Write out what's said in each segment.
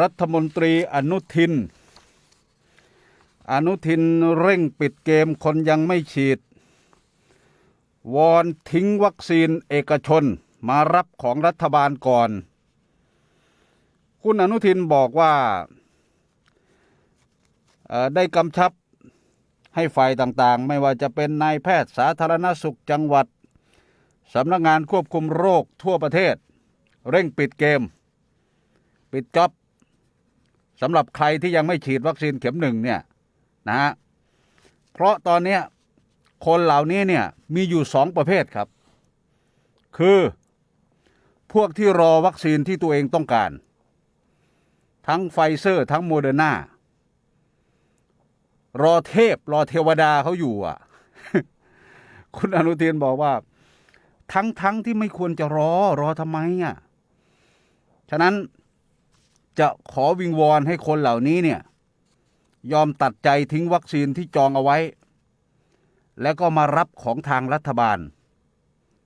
รัฐมนตรีอนุทิน อนุทินเร่งปิดเกมคนยังไม่ฉีด วอนทิ้งวัคซีนเอกชนมารับของรัฐบาลก่อน คุณอนุทินบอกว่าได้กำชับให้ฝ่ายต่างๆ ไม่ว่าจะเป็นนายแพทย์สาธารณสุขจังหวัดสำนักงานควบคุมโรคทั่วประเทศ เร่งปิดเกม ปิดจ็อบ สำหรับใครที่ยังไม่ฉีดวัคซีนเข็มหนึ่งเนี่ยนะฮะเพราะตอนนี้คนเหล่านี้เนี่ยมีอยู่สองประเภทครับ คือพวกที่รอวัคซีนที่ตัวเองต้องการ ทั้งไฟเซอร์ทั้งโมเดอร์นารอเทพรอเทวดาเขาอยู่อะ คุณอนุทินบอกว่า ทั้งทั้งที่ไม่ควรจะรอรอทำไมอะ ฉะนั้น จะขอวิงวอนให้คนเหล่านี้เนี่ยยอมตัดใจทิ้งวัคซีนที่จองเอาไว้ แล้วก็มารับของทางรัฐบาล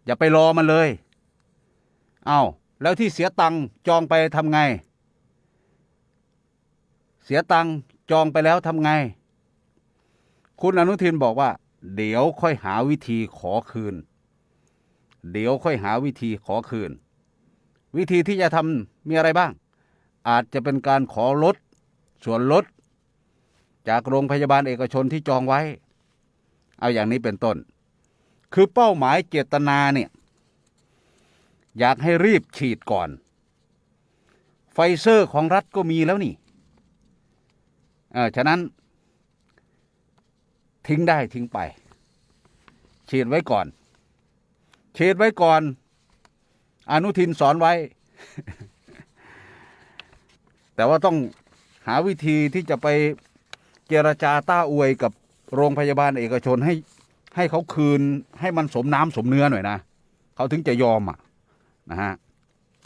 อย่าไปรอมันเลย เอาแล้วที่เสียตังค์จองไปทำไง เสียตังค์จองไปแล้วทำไง คุณอนุทินบอกว่า เดี๋ยวค่อยหาวิธีขอคืน เดี๋ยวค่อยหาวิธีขอคืน วิธีที่จะทำมีอะไรบ้าง อาจจะเป็นการขอลดส่วนลด จากโรงพยาบาลเอกชนที่จองไว้ เอาอย่างนี้เป็นต้น คือเป้าหมายเจตนาเนี่ยอยากให้รีบฉีดก่อน ไฟเซอร์ของรัฐก็มีแล้วนี่เออฉะนั้น ทิ้งได้ทิ้งไป ฉีดไว้ก่อน ฉีดไว้ก่อน อนุทินสอนไว้ แต่ว่าต้องหาวิธีที่จะไปเจรจาต้าอวยกับโรงพยาบาลเอกชนให้ให้เขาคืนให้มันสมน้ำสมเนื้อหน่อยนะเขาถึงจะยอมอะนะฮะ